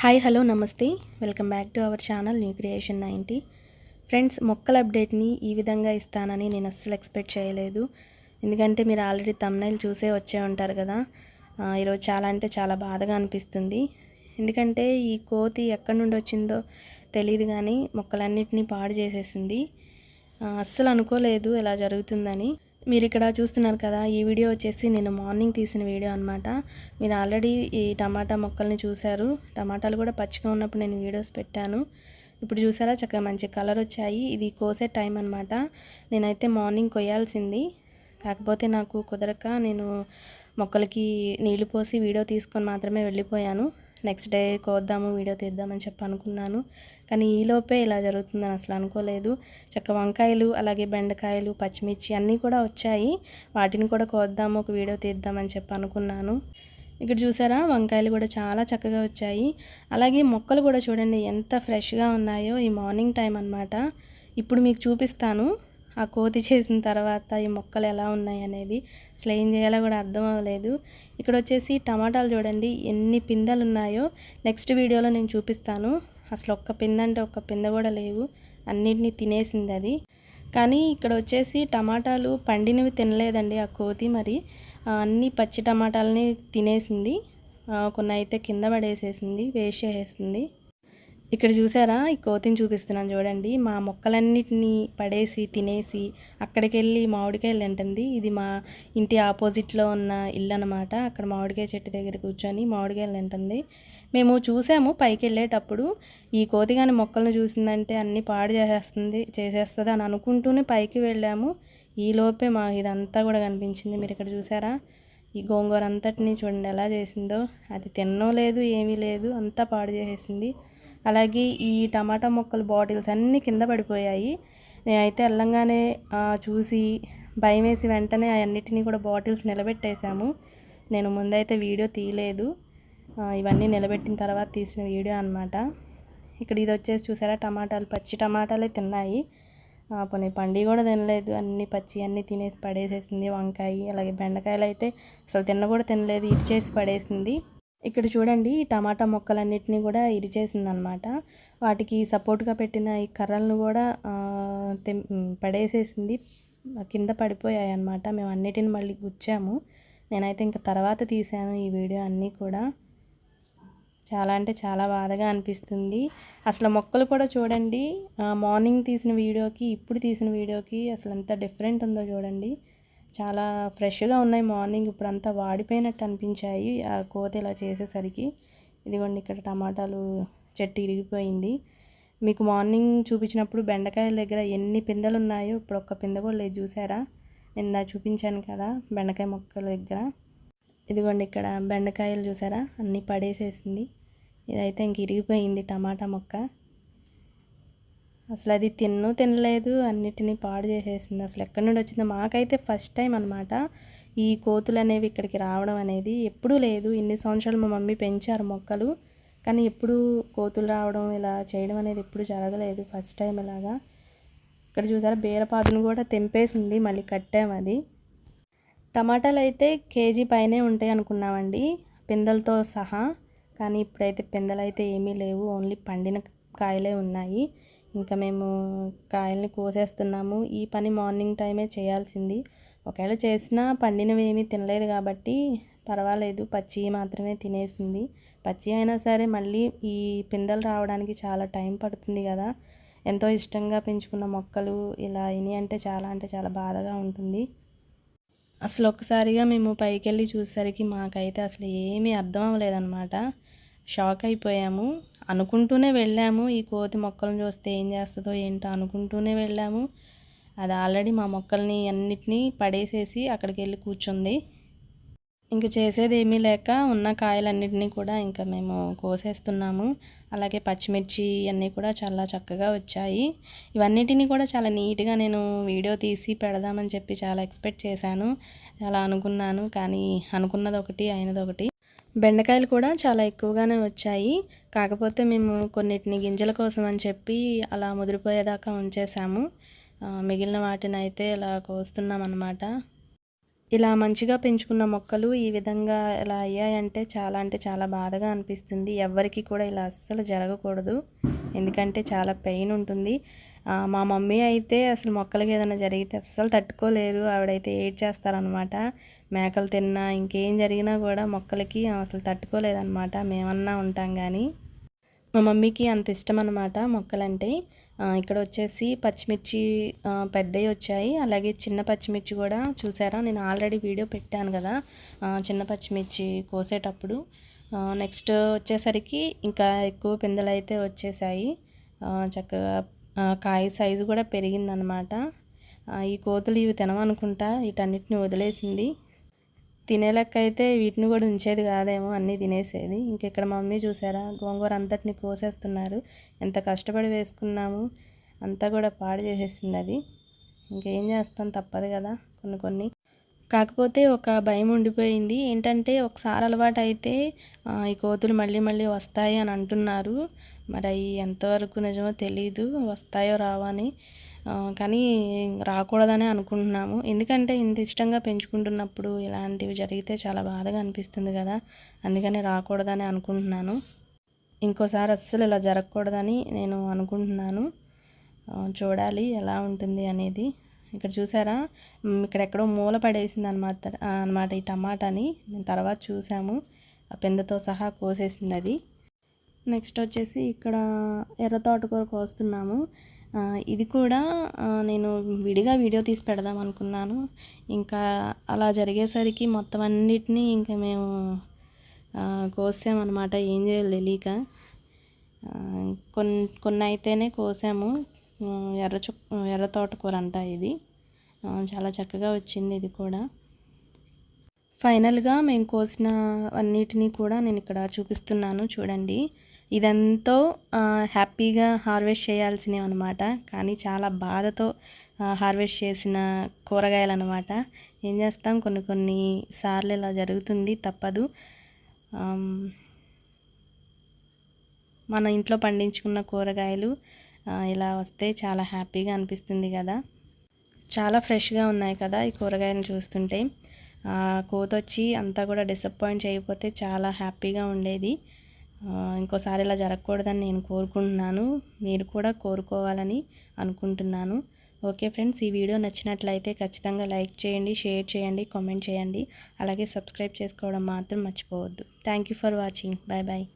Hi hello namaste. Welcome back to our channel new creation ninety friends మొక్కల అప్డేట్ని ఈ విధంగా ఇస్తానని నేను అస్సలు ఎక్స్పెక్ట్ చేయలేదు. ఎందుకంటే మీరు ఆల్రెడీ తమ్నైల్ చూసే వచ్చే ఉంటారు కదా. ఈరోజు చాలా అంటే చాలా బాధగా అనిపిస్తుంది. ఎందుకంటే ఈ కోతి ఎక్కడి నుండి వచ్చిందో తెలియదు కానీ మొక్కలన్నిటినీ పాడు చేసేసింది. అస్సలు అనుకోలేదు ఇలా జరుగుతుందని. మీరు ఇక్కడ చూస్తున్నారు కదా ఈ వీడియో వచ్చేసి నేను మార్నింగ్ తీసిన వీడియో అనమాట మీరు ఆల్రెడీ ఈ టమాటా మొక్కల్ని చూశారు. టమాటాలు కూడా పచ్చిగా ఉన్నప్పుడు నేను వీడియోస్ పెట్టాను. ఇప్పుడు చూసారా చక్కగా మంచి కలర్ వచ్చాయి. ఇది కోసే టైం అనమాట నేనైతే మార్నింగ్ కొయ్యాల్సింది. కాకపోతే నాకు కుదరక నేను మొక్కలకి నీళ్ళు పోసి వీడియో తీసుకొని మాత్రమే వెళ్ళిపోయాను. నెక్స్ట్ డే కోద్దాము వీడియో తీద్దామని చెప్పి అనుకున్నాను. కానీ ఈలోపే ఇలా జరుగుతుందని అసలు అనుకోలేదు. చక్క వంకాయలు అలాగే బెండకాయలు పచ్చిమిర్చి అన్నీ కూడా వచ్చాయి. వాటిని కూడా కోద్దాము ఒక వీడియో తీద్దామని చెప్పి అనుకున్నాను. ఇక్కడ చూసారా? వంకాయలు కూడా చాలా చక్కగా వచ్చాయి. అలాగే మొక్కలు కూడా చూడండి ఎంత ఫ్రెష్గా ఉన్నాయో ఈ మార్నింగ్ టైం అన్నమాట. ఇప్పుడు మీకు చూపిస్తాను. ఆ కోతి చేసిన తర్వాత ఈ మొక్కలు ఎలా ఉన్నాయి అనేది అసలు ఏం చేయాలో కూడా అర్థం అవ్వలేదు. ఇక్కడ వచ్చేసి టమాటాలు చూడండి ఎన్ని పిందెలు ఉన్నాయో. నెక్స్ట్ వీడియోలో నేను చూపిస్తాను. అసలు ఒక్క పిందె అంటే ఒక్క పిందె కూడా లేవు. అన్నిటినీ తినేసింది అది. కానీ ఇక్కడ వచ్చేసి టమాటాలు పండినవి తినలేదండి ఆ కోతి మరి. అన్ని పచ్చి టమాటాలని తినేసింది. కొన్ని అయితే కింద పడేసేసింది వేస్ట్ చేసేసింది. ఇక్కడ చూసారా? ఈ కోతిని చూపిస్తున్నాను చూడండి. మా మొక్కలన్నిటినీ పడేసి తినేసి అక్కడికి వెళ్ళి మామిడికాయలు తింటుంది. ఇది మా ఇంటి ఆపోజిట్లో ఉన్న ఇల్లు అనమాట అక్కడ మామిడికాయ చెట్టు దగ్గర కూర్చొని మామిడికాయలు తింటుంది. మేము చూసాము పైకి వెళ్ళేటప్పుడు ఈ కోతి కానీ మొక్కలను చూసిందంటే అన్నీ పాడు చేసేస్తుంది చేసేస్తుంది అని అనుకుంటూనే పైకి వెళ్ళాము. ఈ లోపే మా ఇదంతా కూడా కనిపించింది. మీరు ఇక్కడ చూసారా? ఈ గోంగూర అంతటిని చూడండి ఎలా చేసిందో. అది తినడం లేదు ఏమీ లేదు. అంతా పాడు చేసేసింది. అలాగే ఈ టమాటా మొక్కలు బాటిల్స్ అన్నీ కింద పడిపోయాయి. నేనైతే వెళ్ళంగానే చూసి భయం వేసి వెంటనే అవన్నిటినీ కూడా బాటిల్స్ నిలబెట్టేశాము. నేను ముందైతే వీడియో తీయలేదు. ఇవన్నీ నిలబెట్టిన తర్వాత తీసిన వీడియో అనమాట ఇక్కడ ఇది వచ్చేసి చూసారా టమాటాలు పచ్చి టమాటాలే తిన్నాయి. పోనీ పండి కూడా తినలేదు. అన్ని పచ్చి అన్నీ తినేసి పడేసేసింది వంకాయ అలాగే బెండకాయలు అయితే అసలు తిన్న కూడా తినలేదు. ఇచ్చేసి పడేసింది. ఇక్కడ చూడండి ఈ టమాటా మొక్కలన్నిటిని కూడా ఇరిచేసింది అనమాట వాటికి సపోర్ట్గా పెట్టిన ఈ కర్రలను కూడా పడేసేసింది. కింద పడిపోయాయి అన్నమాట మేము అన్నిటిని మళ్ళీ గుచ్చాము. నేనైతే ఇంకా తర్వాత తీసాను ఈ వీడియో అన్నీ కూడా. చాలా అంటే చాలా బాధగా అనిపిస్తుంది. అసలు మొక్కలు కూడా చూడండి మార్నింగ్ తీసిన వీడియోకి ఇప్పుడు తీసిన వీడియోకి అసలు ఎంత డిఫరెంట్ ఉందో చూడండి. చాలా ఫ్రెష్గా ఉన్నాయి మార్నింగ్. ఇప్పుడు అంతా వాడిపోయినట్టు అనిపించాయి. ఆ కోత ఇలా చేసేసరికి ఇదిగోండి ఇక్కడ టమాటాలు చెట్టు ఇరిగిపోయింది. మీకు మార్నింగ్ చూపించినప్పుడు బెండకాయల దగ్గర ఎన్ని పిందెలు ఉన్నాయో ఇప్పుడు ఒక్క పిందె కూడా లేదు. చూసారా? నిన్న చూపించాను కదా బెండకాయ మొక్కల దగ్గర. ఇదిగోండి ఇక్కడ బెండకాయలు చూసారా? అన్నీ పడేసేసింది. ఇదైతే ఇంక ఇరిగిపోయింది టమాటా మొక్క. అసలు అది తిన్ను తినలేదు అన్నిటినీ పాడు చేసేసింది. అసలు ఎక్కడి నుండి వచ్చిందో మాకైతే ఫస్ట్ టైం అనమాట ఈ కోతులు అనేవి ఇక్కడికి రావడం అనేది ఎప్పుడూ లేదు. ఇన్ని సంవత్సరాలు మా మమ్మీ పెంచారు మొక్కలు. కానీ ఎప్పుడు కోతులు రావడం ఇలా చేయడం అనేది ఎప్పుడు జరగలేదు. ఫస్ట్ టైం ఇలాగా ఇక్కడ చూసారా బీరపాదును కూడా తెంపేసింది. మళ్ళీ కట్టాము అది. టమాటాలు అయితే కేజీ పైనే ఉంటాయి అనుకున్నామండి. పిందెలతో సహా. కానీ ఇప్పుడైతే పిందెలు అయితే ఏమీ లేవు. ఓన్లీ పండిన కాయలే ఉన్నాయి. ఇంకా మేము కాయల్ని కోసేస్తున్నాము. ఈ పని మార్నింగ్ టైమే చేయాల్సింది. ఒకవేళ చేసినా పండినవి ఏమీ తినలేదు కాబట్టి పర్వాలేదు. పచ్చి మాత్రమే తినేసింది. పచ్చి అయినా సరే మళ్ళీ ఈ పిందెలు రావడానికి చాలా టైం పడుతుంది కదా. ఎంతో ఇష్టంగా పెంచుకున్న మొక్కలు ఇలా అయినాయి అంటే చాలా అంటే చాలా బాధగా ఉంటుంది. అసలు ఒక్కసారిగా మేము పైకి వెళ్ళి చూసేసరికి మాకైతే అసలు ఏమీ అర్థం అవ్వలేదన్నమాట. షాక్ అయిపోయాము అనుకుంటూనే వెళ్ళాము. ఈ కోతి మొక్కలను చూస్తే ఏం చేస్తుందో ఏంటో అనుకుంటూనే వెళ్ళాము. అది ఆల్రెడీ మా మొక్కల్ని అన్నిటినీ పడేసేసి అక్కడికి వెళ్ళి కూర్చుంది. ఇంక చేసేది ఏమీ లేక ఉన్న కాయలన్నిటినీ కూడా ఇంకా మేము కోసేస్తున్నాము. అలాగే పచ్చిమిర్చి అన్నీ కూడా చాలా చక్కగా వచ్చాయి. ఇవన్నిటిని కూడా చాలా నీట్గా నేను వీడియో తీసి పెడదామని చెప్పి చాలా ఎక్స్పెక్ట్ చేశాను. చాలా అనుకున్నాను. కానీ అనుకున్నది ఒకటి అయినది ఒకటి బెండకాయలు కూడా చాలా ఎక్కువగానే వచ్చాయి. కాకపోతే మేము కొన్నిటిని గింజల కోసం అని చెప్పి అలా ముదిరిపోయేదాకా ఉంచేసాము మిగిలిన వాటిని అయితే ఇలా కోస్తున్నాం అన్నమాట. ఇలా మంచిగా పెంచుకున్న మొక్కలు ఈ విధంగా ఇలా అయ్యాయంటే చాలా అంటే చాలా బాధగా అనిపిస్తుంది. ఎవరికి కూడా ఇలా అస్సలు జరగకూడదు. ఎందుకంటే చాలా పెయిన్ ఉంటుంది. మా మమ్మీ అయితే అసలు మొక్కలకి ఏదైనా జరిగితే అస్సలు తట్టుకోలేరు. ఆవిడైతే ఏడ్చేస్తారనమాట మేకలు తిన్నా ఇంకేం జరిగినా కూడా మొక్కలకి అసలు తట్టుకోలేదన్నమాట. మేమన్నా ఉంటాం కానీ మా మమ్మీకి అంత ఇష్టం అనమాట మొక్కలంటే ఇక్కడ వచ్చేసి పచ్చిమిర్చి పెద్దవి వచ్చాయి. అలాగే చిన్న పచ్చిమిర్చి కూడా చూసారా? నేను ఆల్రెడీ వీడియో పెట్టాను కదా. చిన్న పచ్చిమిర్చి కోసేటప్పుడు. నెక్స్ట్ వచ్చేసరికి ఇంకా ఎక్కువ పిందెలు అయితే వచ్చేసాయి చక్కగా కాయ సైజు కూడా పెరిగిందనమాట. ఈ కోతులు ఇవి తినమనుకుంటా వీటన్నిటిని వదిలేసింది. తినే వీటిని కూడా ఉంచేది కాదేమో అన్నీ తినేసేది. ఇంకెక్కడ మమ్మీ చూసారా? గోంగూర అంతటిని కోసేస్తున్నారు. ఎంత కష్టపడి వేసుకున్నాము అంతా కూడా పాడు చేసేసింది అది. ఇంకేం చేస్తాం తప్పదు కదా. కొన్ని కొన్ని కాకపోతే ఒక భయం ఉండిపోయింది. ఏంటంటే ఒకసారి అలవాటు అయితే ఈ కోతులు మళ్ళీ మళ్ళీ వస్తాయి అని అంటున్నారు. మరి అవి ఎంతవరకు నిజమో తెలీదు వస్తాయో రావని కానీ రాకూడదనే అనుకుంటున్నాము. ఎందుకంటే ఇంత ఇష్టంగా పెంచుకుంటున్నప్పుడు ఇలాంటివి జరిగితే చాలా బాధగా అనిపిస్తుంది కదా. అందుకని రాకూడదని అనుకుంటున్నాను. ఇంకోసారి అస్సలు ఇలా జరగకూడదని నేను అనుకుంటున్నాను. చూడాలి ఎలా ఉంటుంది అనేది. ఇక్కడ చూసారా? ఇక్కడ ఎక్కడో మూల పడేసింది అనమాట అనమాట ఈ టమాటాని. మేము తర్వాత చూసాము. ఆ పెందతో సహా కోసేసింది అది. నెక్స్ట్ వచ్చేసి ఇక్కడ ఎర్ర తోటకూర కోస్తున్నాము. ఇది కూడా నేను విడిగా వీడియో తీసి పెడదాం అనుకున్నాను. ఇంకా అలా జరిగేసరికి మొత్తం అన్నిటినీ ఇంకా మేము కోసామన్నమాట ఏం చేయాలి తెలియక కొన్ని కొన్ని అయితేనే కోసాము. ఎర్ర చుక్ ఎర్ర తోటకూర అంట ఇది చాలా చక్కగా వచ్చింది ఇది కూడా. ఫైనల్గా మేము కోసిన అన్నిటినీ కూడా నేను ఇక్కడ చూపిస్తున్నాను చూడండి. ఇదంతా హ్యాపీగా హార్వెస్ట్ చేయాల్సినవి అనమాట కానీ చాలా బాధతో హార్వెస్ట్ చేసిన కూరగాయలు అనమాట ఏం చేస్తాం? కొన్ని కొన్ని సార్లు ఇలా జరుగుతుంది తప్పదు. మన ఇంట్లో పండించుకున్న కూరగాయలు ఇలా వస్తే చాలా హ్యాపీగా అనిపిస్తుంది కదా. చాలా ఫ్రెష్గా ఉన్నాయి కదా ఈ కూరగాయలు చూస్తుంటే. కోతొచ్చి కోత వచ్చి అంతా కూడా డిసప్పాయింట్ చేయకపోతే చాలా హ్యాపీగా ఉండేది. ఇంకోసారి ఇలా జరగకూడదని నేను కోరుకుంటున్నాను. మీరు కూడా కోరుకోవాలని అనుకుంటున్నాను. ఓకే ఫ్రెండ్స్ ఈ వీడియో నచ్చినట్లయితే ఖచ్చితంగా లైక్ చేయండి షేర్ చేయండి కామెంట్ చేయండి. అలాగే సబ్స్క్రైబ్ చేసుకోవడం మాత్రం మర్చిపోవద్దు. Thank you for watching. Bye bye